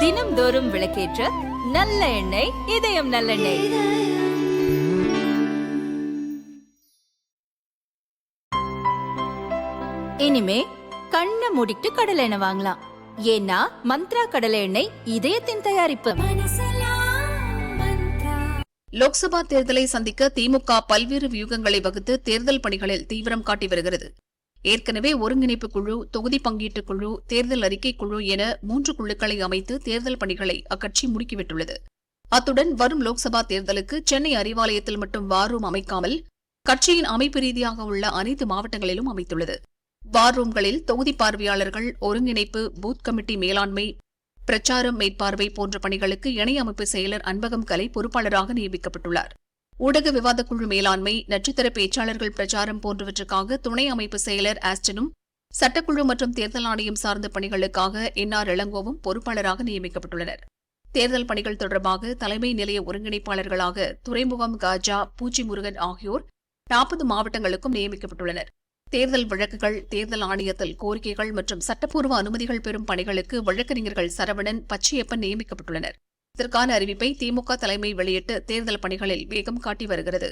தினம்தோறும் விளக்கேற்ற நல்ல எண்ணெய் இதயம் நல்லெண்ணெய். இனிமே கண்ணை மூடிட்டு கடலை எண்ணெய் வாங்கலாம். ஏன்னா மந்த்ரா கடலை எண்ணெய் இதயத்தின் தயாரிப்பு. லோக்சபா தேர்தலை சந்திக்க திமுக பல்வேறு வியூகங்களை வகுத்து தேர்தல் பணிகளில் தீவிரம் காட்டி வருகிறது. ஏற்கனவே ஒருங்கிணைப்பு குழு தொகுதி பங்கீட்டுக் குழு தேர்தல் அறிக்கை குழு என மூன்று குழுக்களை அமைத்து தேர்தல் பணிகளை அக்கட்சி முடுக்கிவிட்டுள்ளது. அத்துடன் வரும் லோக்சபா தேர்தலுக்கு சென்னை அறிவாலயத்தில் மட்டும் வார் ரூம் அமைக்காமல் கட்சியின் அமைப்பு ரீதியாக உள்ள அனைத்து மாவட்டங்களிலும் அமைத்துள்ளது. வார் ரூம்களில் தொகுதி பார்வையாளர்கள் ஒருங்கிணைப்பு பூத் கமிட்டி மேலாண்மை பிரச்சாரம் மேற்பார்வை போன்ற பணிகளுக்கு இணையமைப்பு செயலர் அன்பகம் கலை பொறுப்பாளராக நியமிக்கப்பட்டுள்ளார். ஊடக விவாதக் குழு மேலாண்மை நட்சத்திர பேச்சாளர்கள் பிரச்சாரம் போன்றவற்றுக்காக துணை அமைப்பு செயலர் ஆஸ்டனும் சட்டக்குழு மற்றும் தேர்தல் ஆணையம் சார்ந்த பணிகளுக்காக என் ஆர் இளங்கோவும் பொறுப்பாளராக நியமிக்கப்பட்டுள்ளனர். தேர்தல் பணிகள் தொடர்பாக தலைமை நிலைய ஒருங்கிணைப்பாளர்களாக துறைமுகம் காஜா பூச்சி முருகன் ஆகியோர் நாற்பது மாவட்டங்களுக்கும் நியமிக்கப்பட்டுள்ளனர். தேர்தல் வழக்குகள் தேர்தல் ஆணையத்தில் கோரிக்கைகள் மற்றும் சட்டப்பூர்வ அனுமதிகள் பெறும் பணிகளுக்கு வழக்கறிஞர்கள் சரவணன் பச்சையப்பன் நியமிக்கப்பட்டுள்ளனர். இதற்கான அறிவிப்பை திமுக தலைமை வெளியிட்டு தேர்தல் பணிகளில் வேகம் காட்டி வருகிறது.